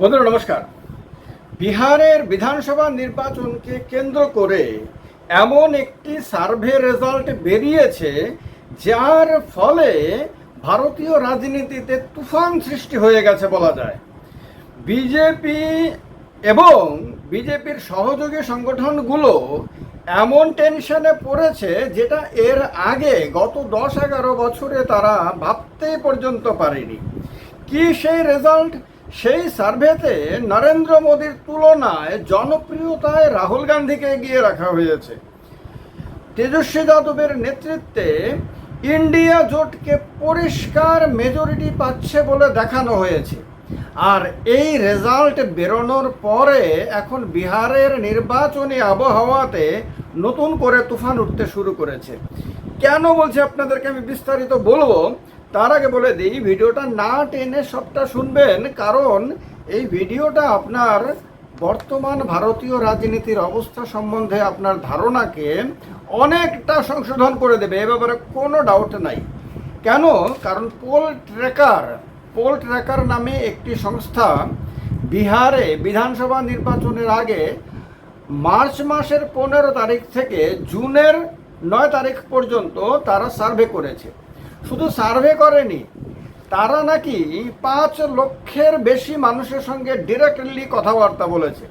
বন্ধুরা, নমস্কার। বিহারের বিধানসভা নির্বাচনকে কেন্দ্র করে এমন একটি সার্ভে রেজাল্ট বেরিয়েছে, যার ফলে ভারতীয় রাজনীতিতে তুফান সৃষ্টি হয়ে গেছে বলা যায়। বিজেপি এবং বিজেপির সহযোগী সংগঠনগুলো এমন টেনশনে পড়েছে যেটা এর আগে গত দশ এগারো বছরে তারা ভাবতে পর্যন্ত পারেনি। কি সেই রেজাল্ট? সেই সার্ভেতে নরেন্দ্র মোদীর তুলনায় জনপ্রিয়তায় রাহুল গান্ধীকে এগিয়ে রাখা হয়েছে। তেজস্বী যাদবের নেতৃত্বে ইন্ডিয়া জোটকে পরিষ্কার মেজরিটি পাচ্ছে বলে দেখানো হয়েছে। আর এই রেজাল্ট বেরোনোর পরে এখন বিহারের নির্বাচনী আবহাওয়াতে নতুন করে তুফান উঠতে শুরু করেছে। কেন বলছি আপনাদেরকে আমি বিস্তারিত বলব? তার আগে বলে দিই ভিডিওটা না টেনে সবটা শুনবেন, কারণ এই ভিডিওটা আপনার বর্তমান ভারতীয় রাজনীতির অবস্থা সম্বন্ধে আপনার ধারণাকে অনেকটা সংশোধন করে দেবে, এ ব্যাপারে কোনো ডাউট নাই। কেন? কারণ পোল ট্রেকার পোল ট্রেকার নামে একটি সংস্থা বিহারে বিধানসভা নির্বাচনের আগে মার্চ মাসের পনেরো তারিখ থেকে জুনের নয় তারিখ পর্যন্ত তারা সার্ভে করেছে। শুধু সার্ভে করেনি, তারা নাকি পাঁচ লক্ষের বেশি মানুষের সঙ্গে ডিরেক্টলি কথাবার্তা বলেছে।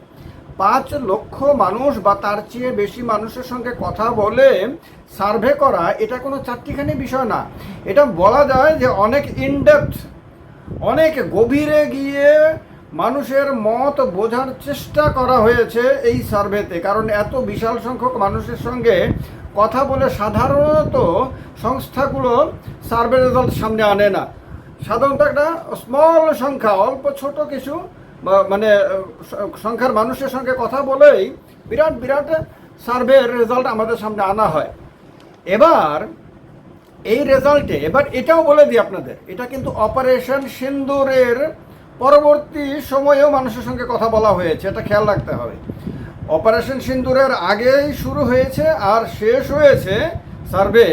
পাঁচ লক্ষ মানুষ বা তার চেয়ে বেশি মানুষের সঙ্গে কথা বলে সার্ভে করা, এটা কোনো চারটিখানি বিষয় না। এটা বলা যায় যে অনেক ইনডেপথ অনেক গভীরে গিয়ে মানুষের মত বোঝার চেষ্টা করা হয়েছে এই সার্ভেতে, কারণ এত বিশাল সংখ্যক মানুষের সঙ্গে কথা বলে সাধারণত সংস্থাগুলো সার্ভে রেজাল্ট সামনে আনে না। সাধারণত একটা স্মল সংখ্যা, অল্প ছোট কিছু মানে সংখ্যার মানুষের সঙ্গে কথা বলেই বিরাট বিরাট সার্ভের রেজাল্ট আমাদের সামনে আনা হয়। এবার এই রেজাল্টে, এবার এটাও বলে দিই আপনাদের, এটা কিন্তু অপারেশন সিন্দুরের পরবর্তী সময়েও মানুষের সঙ্গে কথা বলা হয়েছে, এটা খেয়াল রাখতে হবে। অপারেশন সিন্দুরের আগেই শুরু হয়েছে আর শেষ হয়েছে, সার্ভে,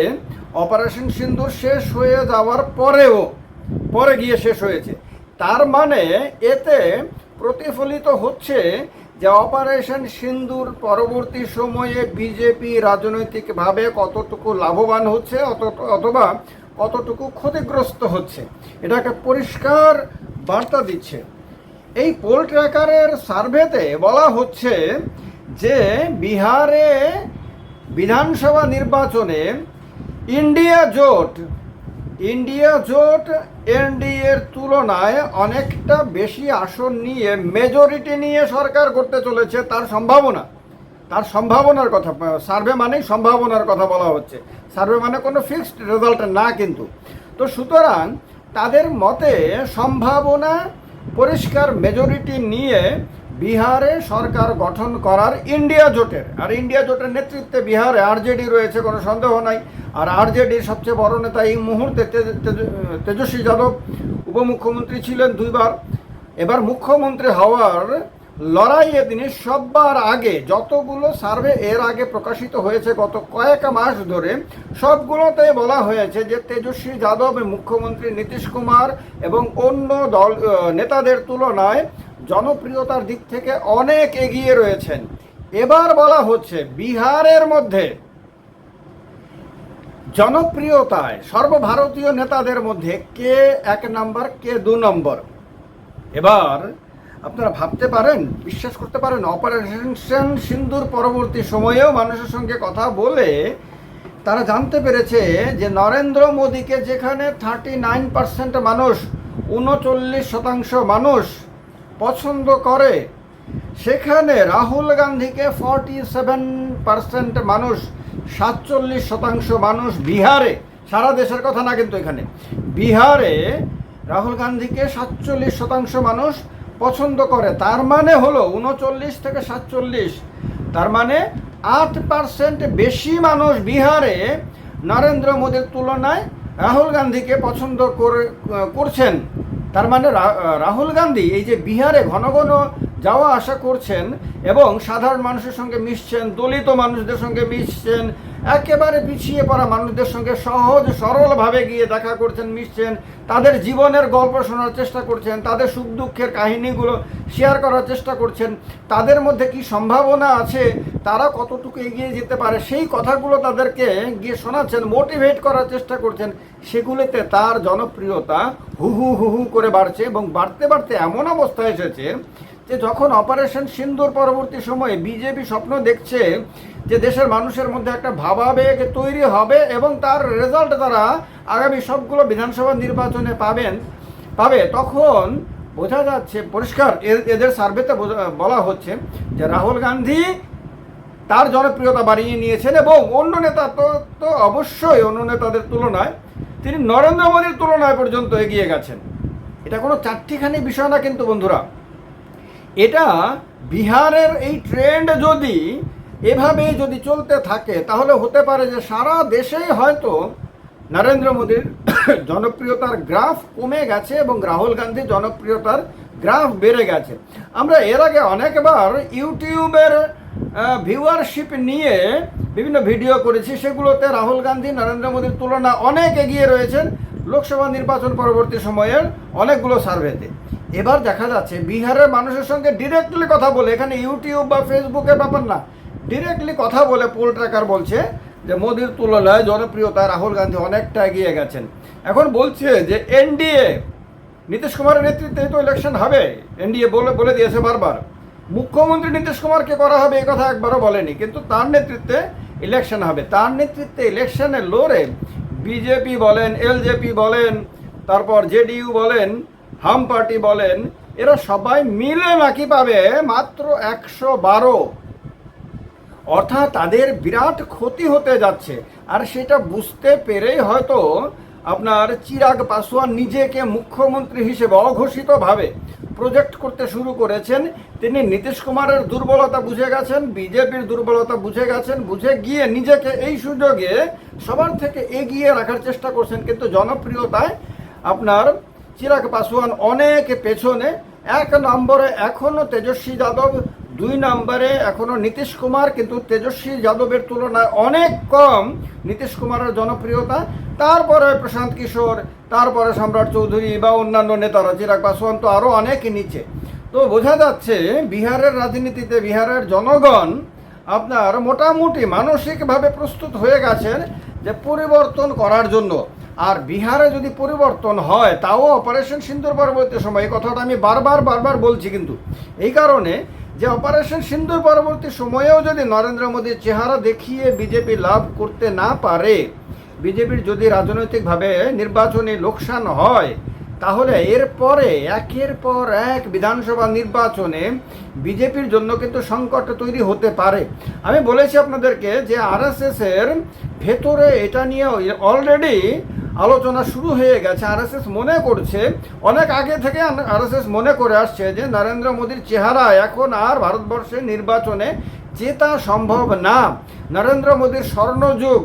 অপারেশন সিন্দুর শেষ হয়ে যাওয়ার পরেও, পরে গিয়ে শেষ হয়েছে। তার মানে এতে প্রতিফলিত হচ্ছে যে অপারেশন সিন্দুর পরবর্তী সময়ে বিজেপি রাজনৈতিকভাবে কতটুকু লাভবান হচ্ছে অথবা কতটুকু ক্ষতিগ্রস্ত হচ্ছে এটা একটা পরিষ্কার বার্তা দিচ্ছে। এই পোল ট্র্যাকারের সার্ভেতে বলা হচ্ছে যে বিহারে বিধানসভা নির্বাচনে ইন্ডিয়া জোট ইন্ডিয়া জোট এনডিএর তুলনায় অনেকটা বেশি আসন নিয়ে মেজরিটি নিয়ে সরকার করতে চলেছে তার সম্ভাবনা। তার সম্ভাবনার কথা, সার্ভে মানেই সম্ভাবনার কথা বলা হচ্ছে। সার্ভে মানে কোনো ফিক্সড রেজাল্ট না কিন্তু। তো সুতরাং তাদের মতে সম্ভাবনা পরিষ্কার মেজরিটি নিয়ে বিহারে সরকার গঠন করার ইন্ডিয়া জোটের। আর ইন্ডিয়া জোটের নেতৃত্বে বিহারে আরজেডি রয়েছে, কোনো সন্দেহ নাই। আর আরজেডির সবচেয়ে বড় নেতা এই মুহূর্তে তেজ- তেজ- তেজস্বী যাদব। উপমুখ্যমন্ত্রী ছিলেন দুইবার। এবার মুখ্যমন্ত্রী হওয়ার লড়াইয়ে তিনি সববার আগে যতগুলো সার্ভে এর আগে প্রকাশিত হয়েছে গত কয়েক মাস ধরে, সবগুলোতে বলা হয়েছে যে তেজস্বী যাদব, মুখ্যমন্ত্রী নীতিশ কুমার এবং অন্য দল নেতাদের তুলনায় জনপ্রিয়তার দিক থেকে অনেক এগিয়ে রয়েছেন। এবার বলা হচ্ছে বিহারের মধ্যে জনপ্রিয়তায় সর্বভারতীয় নেতাদের মধ্যে কে এক নম্বর, কে দু নম্বর? এবার আপনারা ভাবতে পারেন, বিশ্বাস করতে পারেন অপারেশন সিন্ধুর পরবর্তী সময়েও মানুষের সঙ্গে কথা বলে তারা জানতে পেরেছে যে নরেন্দ্র মোদীকে যেখানে থার্টি নাইন পার্সেন্ট মানুষ, উনচল্লিশ শতাংশ মানুষ পছন্দ করে, সেখানে রাহুল গান্ধীকে ফর্টি সেভেন পার্সেন্ট মানুষ, সাতচল্লিশ শতাংশ মানুষ বিহারে, সারা দেশের কথা না কিন্তু এখানে, বিহারে রাহুল গান্ধীকে সাতচল্লিশ শতাংশ মানুষ পছন্দ করে, তার মানে হলো উনচল্লিশ থেকে সাতচল্লিশ, তার মানে আট পার্সেন্ট বেশি মানুষ বিহারে নরেন্দ্র মোদীর তুলনায় রাহুল গান্ধীকে পছন্দ করে করছেন। তার মানে রাহুল গান্ধী এই যে বিহারে ঘন ঘন যাওয়া আসা করছেন এবং সাধারণ মানুষের সঙ্গে মিশছেন, দলিত মানুষদের সঙ্গে মিশছেন একেবারে পিছিয়ে পড়া মানুষদের সঙ্গে সহজ, সরলভাবে গিয়ে দেখা করছেন, মিশছেন। তাদের জীবনের গল্প শোনার চেষ্টা করছেন, তাদের সুখ দুঃখের কাহিনীগুলো শেয়ার করার চেষ্টা করছেন। তাদের মধ্যে কি সম্ভাবনা আছে? তারা কতটুকু এগিয়ে যেতে পারে? সেই কথাগুলো তাদেরকে গিয়ে শোনাচ্ছেন মোটিভেট করার চেষ্টা করছেন। সেগুলিতে তার জনপ্রিয়তা হু হু হু হু করে বাড়ছে এবং বাড়তে বাড়তে এমন অবস্থা এসেছে যে, যখন অপারেশন সিন্দুর পরবর্তী সময়ে বিজেপি স্বপ্ন দেখছে যে দেশের মানুষের মধ্যে একটা ভাবাবেগ তৈরি হবে এবং তার রেজাল্ট তারা আগামী সবগুলো বিধানসভা নির্বাচনে পাবেন, পাবে। তখন বোঝা যাচ্ছে, পরিষ্কার এদের সার্ভেতে বলা হচ্ছে যে রাহুল গান্ধী তার জনপ্রিয়তা বাড়িয়ে নিয়েছেন এবং অন্য নেতা তো তো অবশ্যই অন্য নেতাদের তুলনায়, তিনি নরেন্দ্র মোদীর তুলনায় পর্যন্ত এগিয়ে গেছেন। এটা কোনো চারটিখানি বিষয় না কিন্তু বন্ধুরা। এটা বিহারের এই ট্রেন্ড যদি এভাবে যদি চলতে থাকে, তাহলে হতে পারে যে সারা দেশেই হয়তো নরেন্দ্র মোদীর জনপ্রিয়তার গ্রাফ কমে গেছে এবং রাহুল গান্ধীর জনপ্রিয়তার গ্রাফ বেড়ে গেছে। আমরা এর আগে অনেকবার ইউটিউবের ভিউয়ারশিপ নিয়ে বিভিন্ন ভিডিও করেছি। সেগুলোতে রাহুল গান্ধী, নরেন্দ্র মোদীর তুলনা অনেক এগিয়ে রয়েছেন। লোকসভা নির্বাচন পরবর্তী সময়ের অনেকগুলো সার্ভেতে। এবার দেখা যাচ্ছে বিহারের মানুষের সঙ্গে ডিরেক্টলি কথা বলে। এখানে ইউটিউব বা ফেসবুকের ব্যাপার না। ডিরেক্টলি কথা বলে পোল ট্র্যাকার বলছে যে মোদির তুলনায় জনপ্রিয়তা রাহুল গান্ধী অনেকটা এগিয়ে গেছেন। এখন বলছে যে এনডিএ, নীতিশ কুমারের নেতৃত্বে তো ইলেকশন হবে। এনডিএ বলে বলে দিয়েছে বারবার। মুখ্যমন্ত্রী নীতিশ কুমারকে করা হবে এই কথা একবারও বলেনি, কিন্তু তার নেতৃত্বে ইলেকশন হবে। তার নেতৃত্বে ইলেকশনের লোরে বিজেপি বলেন, এলজেপি বলেন, তারপর জেডিইউ বলেন হাম পার্টি বলেন, এরা সবাই মিলে নাকি পাবে মাত্র একশো বারো। অর্থাৎ তাদের বিরাট ক্ষতি হতে যাচ্ছে। আর সেটা বুঝতে পেরেই হয়তো আপনার চিরাগ পাসওয়ান নিজেকে মুখ্যমন্ত্রী হিসেবে অঘোষিতভাবে প্রজেক্ট করতে শুরু করেছেন। তিনি নীতিশ কুমারের দুর্বলতা বুঝে গেছেন, বিজেপির দুর্বলতা বুঝে গেছেন, বুঝে গিয়ে নিজেকে এই সুযোগে সবার থেকে এগিয়ে রাখার চেষ্টা করছেন। কিন্তু জনপ্রিয়তায় আপনার চিরাগ পাসওয়ান অনেক পেছনে। এক নম্বরে এখনও তেজস্বী যাদব দুই নম্বরে এখনও নীতিশ কুমার কিন্তু তেজস্বী যাদবের তুলনায় অনেক কম নীতিশ কুমারের জনপ্রিয়তা। তারপরে প্রশান্ত কিশোর, তারপরে সম্রাট চৌধুরী বা অন্যান্য নেতারা, চিরাগ পাসওয়ান তো আরও অনেক নিচে। তো বোঝা যাচ্ছে বিহারের রাজনীতিতে বিহারের জনগণ আপনার মোটামুটি মানসিকভাবে প্রস্তুত হয়ে গেছেন যে পরিবর্তন করার জন্য। আর বিহারে যদি পরিবর্তন হয়, তাও অপারেশন সিন্দুর পরবর্তী সময়। এই কথাটা আমি বারবার বারবার বলছি কিন্তু। এই কারণে যে অপারেশন সিন্ধুর পরবর্তী সময়েও যদি নরেন্দ্র মোদীর চেহারা দেখিয়ে বিজেপি লাভ করতে না পারে, বিজেপির যদি রাজনৈতিকভাবে নির্বাচনে লোকসান হয়, তাহলে এরপরে একের পর এক বিধানসভা নির্বাচনে বিজেপির জন্য কিন্তু সংকট তৈরি হতে পারে। আমি বলেছি আপনাদেরকে যে আরএসএস এর ভেতরে এটা নিয়ে অলরেডি আলোচনা শুরু হয়ে গেছে। আরএসএস মনে করছে, অনেক আগে থেকে আরএসএস মনে করে আসছে যে নরেন্দ্র মোদীর চেহারা এখন আর ভারতবর্ষের নির্বাচনে জেতা সম্ভব না। নরেন্দ্র মোদীর স্বর্ণযুগ,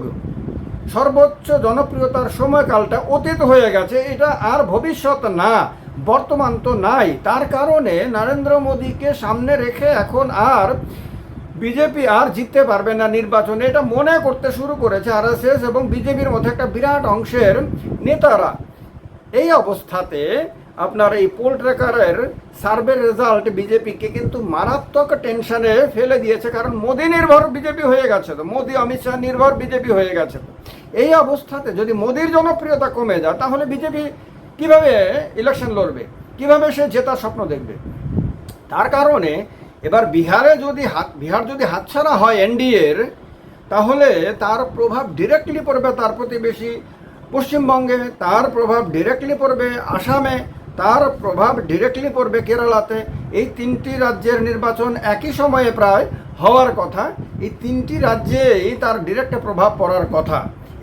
সর্বোচ্চ জনপ্রিয়তার সময়কালটা অতীত হয়ে গেছে, এটা আর ভবিষ্যৎ না, বর্তমান তো নাই। তার কারণে নরেন্দ্র মোদীকে সামনে রেখে এখন আর বিজেপি আর জিততে পারবে না নির্বাচনে। এটা মনে করতে শুরু করেছে আরএসএস এবং বিজেপির মধ্যে একটা বিরাট অংশের নেতারা। এই অবস্থাতে আপনার এই পোল ট্রেকারের সার্ভে রেজাল্ট বিজেপিকে কিন্তু মারাত্মক টেনশনে ফেলে দিয়েছে, কারণ মোদী নির্ভর বিজেপি হয়ে গেছে তো। মোদী, অমিত শাহ নির্ভর বিজেপি হয়ে গেছে এই অবস্থাতে যদি মোদীর জনপ্রিয়তা কমে যায়, তাহলে বিজেপি কীভাবে ইলেকশন লড়বে? কীভাবে সে জেতার স্বপ্ন দেখবে? তার কারণে এবার বিহারে যদি হাত বিহার যদি হাতছাড়া হয় এনডিএর, তাহলে তার প্রভাব ডিরেক্টলি পড়বে তার প্রতিবেশী পশ্চিমবঙ্গে, তার প্রভাব ডিরেক্টলি পড়বে আসামে, তার প্রভাব ডিরেক্টলি পড়বে কেরালাতে। এই তিনটি রাজ্যের নির্বাচন একই সময়ে প্রায় হওয়ার কথা। এই তিনটি রাজ্যেই তার ডিরেক্ট প্রভাব পড়ার কথা।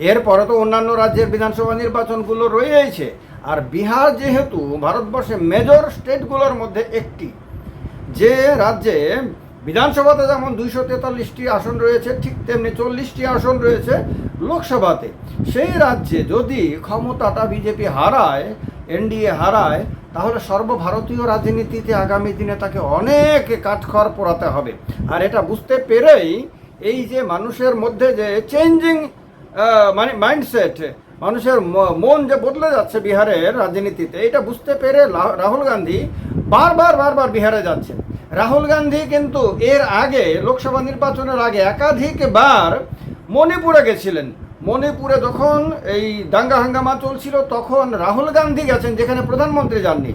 এরপরে তো অন্যান্য রাজ্যের বিধানসভা নির্বাচনগুলো রয়েছে আর বিহার যেহেতু ভারতবর্ষে মেজর স্টেটগুলোর মধ্যে একটি যে রাজ্যে বিধানসভাতে যেমন দুইশো তেতাল্লিশটি আসন রয়েছে, ঠিক তেমনি চল্লিশটি আসন রয়েছে লোকসভাতে। সেই রাজ্যে যদি ক্ষমতাটা বিজেপি হারায়, এনডিএ হারায়, তাহলে সর্বভারতীয় রাজনীতিতে আগামী দিনে তাকে অনেক কাঠখড় পোড়াতে হবে। আর এটা বুঝতে পেরেই এই যে মানুষের মধ্যে যে চেঞ্জিং মানে মাইন্ডসেট মানুষের মন যে বদলে যাচ্ছে বিহারের রাজনীতিতে, এটা বুঝতে পেরে রাহুল গান্ধী বারবার বারবার বিহারে যাচ্ছেন। রাহুল গান্ধী কিন্তু এর আগে, লোকসভা নির্বাচনের আগে একাধিকবার মণিপুরে গেছিলেন। মণিপুরে যখন এই দাঙ্গা হাঙ্গামা চলছিল, তখন রাহুল গান্ধী গেছেন যেখানে প্রধানমন্ত্রী যাননি।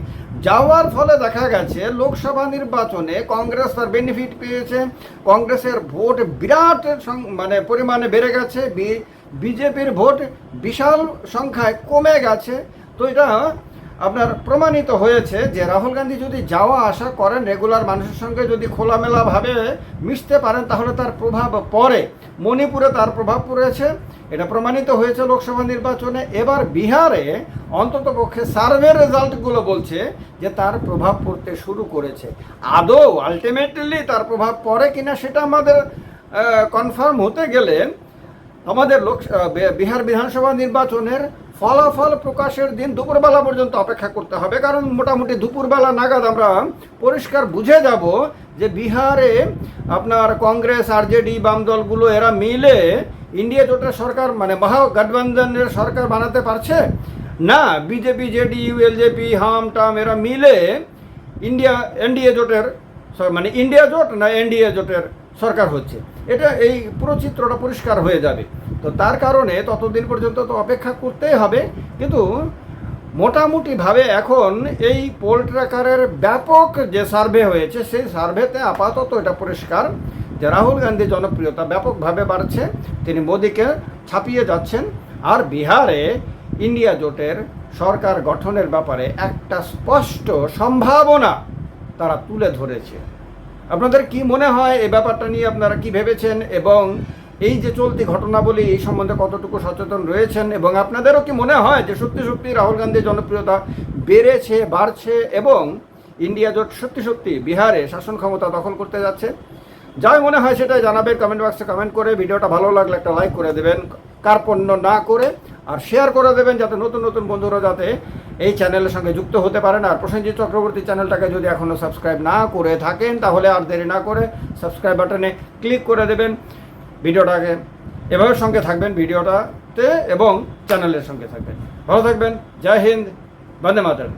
যাওয়ার ফলে দেখা গেছে, লোকসভা নির্বাচনে কংগ্রেস তার বেনিফিট পেয়েছে। কংগ্রেসের ভোট বিরাট মানে পরিমাণে বেড়ে গেছে। বিজেপির ভোট বিশাল সংখ্যায় কমে গেছে। তো এটা আপনার প্রমাণিত হয়েছে যে রাহুল গান্ধী যদি যাওয়া আসা করেন রেগুলার মানুষের সঙ্গে, যদি খোলামেলাভাবে মিশতে পারেন, তাহলে তার প্রভাব পড়ে। মণিপুরে তার প্রভাব পড়েছে। এটা প্রমাণিত হয়েছে লোকসভা নির্বাচনে। এবার বিহারে অন্তত পক্ষে সার্ভে রেজাল্টগুলো বলছে যে তার প্রভাব পড়তে শুরু করেছে। আদৌ আলটিমেটলি তার প্রভাব পড়ে কিনা সেটা আমাদের কনফার্ম হতে গেলে আমাদের লোক বিহার বিধানসভা নির্বাচনের ফলাফল প্রকাশের দিন দুপুরবেলা পর্যন্ত অপেক্ষা করতে হবে। কারণ মোটামুটি দুপুরবেলা নাগাদ আমরা পরিষ্কার বুঝে যাব যে বিহারে আপনার কংগ্রেস, আরজেডি বাম দলগুলো এরা মিলে ইন্ডিয়া জোটের সরকার মানে মহাগঠবন্ধনের সরকার বানাতে পারছে? না, বিজেপি, জেডিইউ, এলজেপি, হাম, টাম এরা মিলে ইন্ডিয়া, এনডিএ জোটের মানে ইন্ডিয়া জোট না এনডিএ জোটের সরকার হচ্ছে? এটা এই পুরো চিত্রটা পরিষ্কার হয়ে যাবে। তো তার কারণে ততদিন পর্যন্ত তো অপেক্ষা করতেই হবে। কিন্তু মোটামুটিভাবে এখন এই পোল ট্র্যাকারের ব্যাপক যে সার্ভে হয়েছে, সেই সার্ভেতে আপাতত এটা পরিষ্কার যে রাহুল গান্ধীর জনপ্রিয়তা ব্যাপকভাবে বাড়ছে, তিনি মোদীকে ছাপিয়ে যাচ্ছেন, আর বিহারে ইন্ডিয়া জোটের সরকার গঠনের ব্যাপারে একটা স্পষ্ট সম্ভাবনা তারা তুলে ধরেছে। আপনাদের কি মনে হয় এই ব্যাপারটা নিয়ে আপনারা কি ভেবেছেন? এবং এই যে চলতি ঘটনাবলী এই সম্বন্ধে কতটুকু সচেতন রয়েছেন? এবং আপনাদেরও কি মনে হয় যে সত্যি সত্যি রাহুল গান্ধীর জনপ্রিয়তা বেড়েছে, বাড়ছে এবং ইন্ডিয়া জোট সত্যি সত্যি বিহারে শাসন ক্ষমতা দখল করতে যাচ্ছে? যাই মনে হয় সেটাই জানাবেন, কমেন্ট বক্সে কমেন্ট করে। ভিডিওটা ভালো লাগলে একটা লাইক করে দেবেন। কার্পণ্য না করে আর শেয়ার করে দেবেন যাতে নতুন নতুন বন্ধুরা যাতে এই চ্যানেলের সঙ্গে যুক্ত হতে পারেন। আর প্রসেনজিৎ চক্রবর্তী চ্যানেলটাকে যদি এখনও সাবস্ক্রাইব না করে থাকেন, তাহলে আর দেরি না করে সাবস্ক্রাইব বাটনে ক্লিক করে দেবেন। ভিডিওটাকে এভাবে সঙ্গে থাকবেন, ভিডিওটাতে এবং চ্যানেলের সঙ্গে থাকবেন। ভালো থাকবেন। জয় হিন্দ। বন্দে মাতরম।